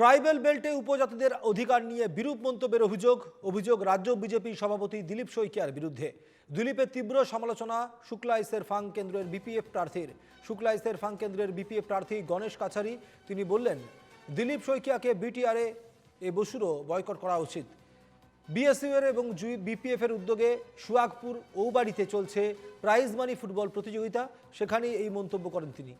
Tribal বেল্টে উপজাতিদের অধিকার নিয়ে বিরূপ মন্তব্যের অভিযোগ অভিযোগ রাজ্য বিজেপি সভাপতি দিলীপ শইকিয়ার বিরুদ্ধে। দিলীপের তীব্র সমালোচনা শুক্লা ইসের ফাং কেন্দ্রের বিপিএফ প্রার্থীর। শুক্লা ইসের ফাং কেন্দ্রের বিপিএফ প্রার্থী গণেশ কাছারি, তিনি বললেন, দিলীপ শইকিয়াকে বিটিআরএ এ বসুরও বয়কট করা উচিত। বিএসইউর এবং বিপিএফ এর উদ্যোগে সুয়াগপুর ঔবাড়িতে চলছে প্রাইজ মানি ফুটবল প্রতিযোগিতা। সেখানেই এই মন্তব্য করেন তিনি।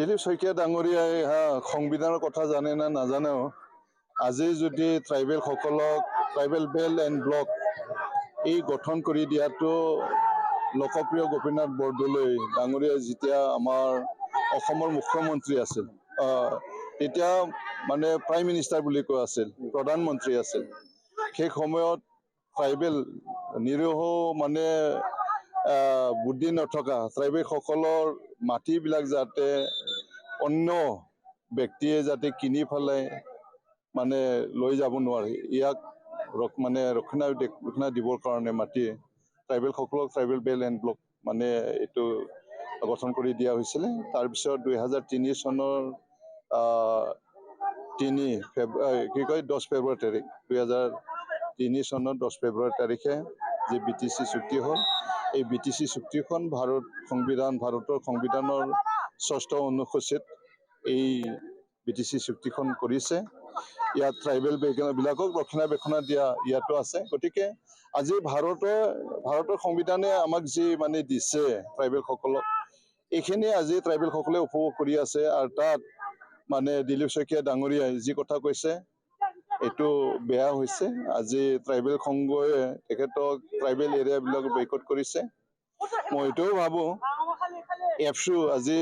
দিলীপ শইকীয়া ডাঙৰীয়াই হা সংবিধানৰ কথা জানে না নাজানেও আজি যদি ট্ৰাইবেল সকলক ট্ৰাইবেল বেল্ট এণ্ড ব্লক এই গঠন কৰি দিয়াটো লোকপ্ৰিয় গোপীনাথ বৰদলৈ ডাঙৰীয়াই যেতিয়া আমাৰ অসমৰ মুখ্যমন্ত্ৰী আছিল তেতিয়া মানে প্ৰাইম মিনিষ্টাৰ বুলি কোৱা আছিল প্ৰধানমন্ত্ৰী আছিল সেই সময়ত ট্ৰাইবেল নিৰীহ মানে বুদ্ধি নথকা ট্ৰাইবেলসকলৰ মাটিবিলাক যাতে অন্য ব্যক্তিয়ে যাতে কিনি পেলাই মানে লৈ যাব নোৱাৰে ইয়াক মানে ৰক্ষণাবেক্ষণা দিবৰ কাৰণে মাটি ট্ৰাইবেলসকলক ট্ৰাইবেল বেল এণ্ড ব্লক মানে এইটো গঠন কৰি দিয়া হৈছিলে। তাৰপিছত দুহেজাৰ তিনি চনৰ তিনি ফেব আহ, কি কয় দহ ফেব্ৰুৱাৰী তাৰিখ দুহেজাৰ তিনি চনৰ দহ ফেব্ৰুৱাৰী তাৰিখে যে বি টি চি চুক্তি হ'ল এই বি টি চি চুক্তিখন ভাৰত সংবিধান ভাৰতৰ সংবিধানৰ ষষ্ঠ অনুসূচীত এই বি টি চি চুক্তিখন কৰিছে। ইয়াত ট্ৰাইবেল বিলাকক ৰক্ষণাবেক্ষণা দিয়া ইয়াতো আছে। গতিকে আজি ভাৰতৰ ভাৰতৰ সংবিধানে আমাক যি মানে দিছে ট্ৰাইবেলসকলক এইখিনি আজি ট্ৰাইবেলসকলে উপভোগ কৰি আছে আৰু তাত মানে দিলীপ শইকীয়া ডাঙৰীয়াই যি কথা কৈছে, এইটো বেয়া হৈছে। আজি ট্ৰাইবেল সংঘই তেখেতক ট্ৰাইবেল এৰিয়াবিলাক বয়কট কৰিছে। মই এইটোও ভাবোঁ এফচু আজি